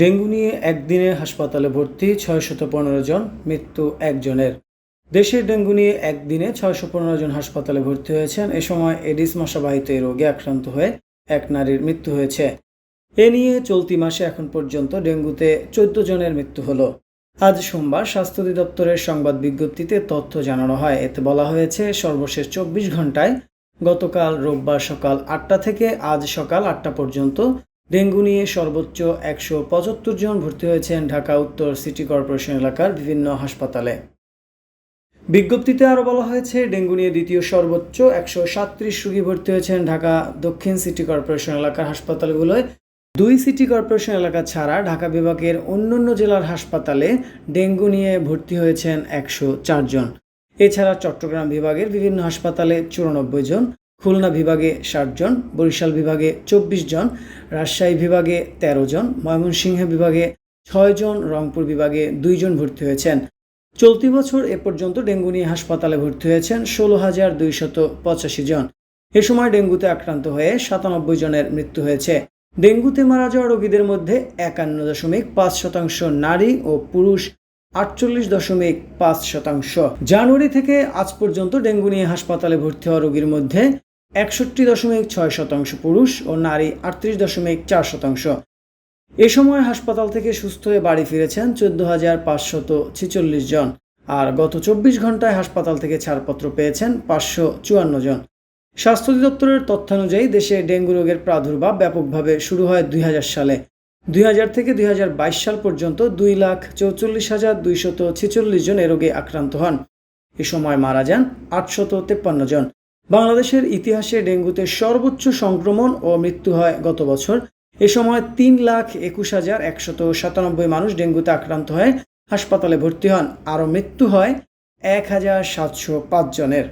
Dengue নিয়ে একদিনে হাসপাতালে ভর্তি ছয়শত পনেরো জন, মৃত্যু একজনের। দেশে ডেঙ্গু নিয়ে একদিনে ছয়শো পনেরো জন হাসপাতালে ভর্তি হয়েছেন। এ সময় এডিস মশাবাহিত এই রোগে আক্রান্ত হয়ে এক নারীর মৃত্যু হয়েছে। এ নিয়ে চলতি মাসে এখন পর্যন্ত ডেঙ্গুতে চোদ্দ জনের মৃত্যু হলো। আজ সোমবার স্বাস্থ্য অধিদপ্তরের সংবাদ বিজ্ঞপ্তিতে তথ্য জানানো হয়। এতে বলা হয়েছে, সর্বশেষ চব্বিশ ঘন্টায় গতকাল রোববার সকাল আটটা থেকে আজ সকাল আটটা পর্যন্ত ডেঙ্গু নিয়ে সর্বোচ্চ একশো পঁচাত্তর জন ভর্তি হয়েছেন ঢাকা উত্তর সিটি কর্পোরেশন এলাকার বিভিন্ন হাসপাতালে। বিজ্ঞপ্তিতে আরও বলা হয়েছে, ডেঙ্গু নিয়ে দ্বিতীয় সর্বোচ্চ একশো সাতত্রিশ রোগী ভর্তি হয়েছেন ঢাকা দক্ষিণ সিটি কর্পোরেশন এলাকার হাসপাতালগুলোয়। দুই সিটি কর্পোরেশন এলাকা ছাড়া ঢাকা বিভাগের অন্যান্য জেলার হাসপাতালে ডেঙ্গু নিয়ে ভর্তি হয়েছেন একশো চারজন এছাড়া চট্টগ্রাম বিভাগের বিভিন্ন হাসপাতালে চুরানব্বই জন খুলনা বিভাগে ষাট জন, বরিশাল বিভাগে চব্বিশ জন, রাজশাহী বিভাগে ১৩ জন, ময়মনসিংহ বিভাগে ছয় জন, রংপুর বিভাগে দুইজন ভর্তি হয়েছেন। চলতি বছর এ পর্যন্ত ডেঙ্গু নিয়ে হাসপাতালে ভর্তি হয়েছেন ষোলো হাজার দুইশত পঁচাশি জন। এ সময় ডেঙ্গুতে আক্রান্ত হয়ে সাতানব্বই জনের মৃত্যু হয়েছে। ডেঙ্গুতে মারা যাওয়া রোগীদের মধ্যে একান্ন দশমিক পাঁচ শতাংশ নারী ও পুরুষ, আটচল্লিশ দশমিক পাঁচ শতাংশ। জানুয়ারি থেকে আজ পর্যন্ত ডেঙ্গু নিয়ে হাসপাতালে ভর্তি হওয়া রোগীর মধ্যে একষট্টি দশমিক ছয় শতাংশ পুরুষ ও নারী আটত্রিশ দশমিক চার শতাংশ। এ সময় হাসপাতাল থেকে সুস্থ হয়ে বাড়ি ফিরেছেন চোদ্দ হাজার পাঁচশত ছেচল্লিশ জন আর গত চব্বিশ ঘন্টায় হাসপাতাল থেকে ছাড়পত্র পেয়েছেন পাঁচশো চুয়ান্ন জন। স্বাস্থ্য অধিদপ্তরের তথ্যানুযায়ী দেশে ডেঙ্গু রোগের প্রাদুর্ভাব ব্যাপকভাবে শুরু হয় দুই হাজার সালে। দুই হাজার থেকে দুই হাজার বাইশ সাল পর্যন্ত দুই লাখ চৌচল্লিশ হাজার দুইশত ছেচল্লিশ জন এ রোগে আক্রান্ত হন। এ সময় মারা যান আটশত তেপ্পান্ন জন। বাংলাদেশের ইতিহাসে ডেঙ্গুতে সর্বোচ্চ সংক্রমণ ও মৃত্যু হয় গত বছর। এ সময় তিন লাখ একুশ হাজার একশত সাতানব্বই মানুষ ডেঙ্গুতে আক্রান্ত হয়ে হাসপাতালে ভর্তি হন। আরও মৃত্যু হয় এক হাজার সাতশো পাঁচ জনের।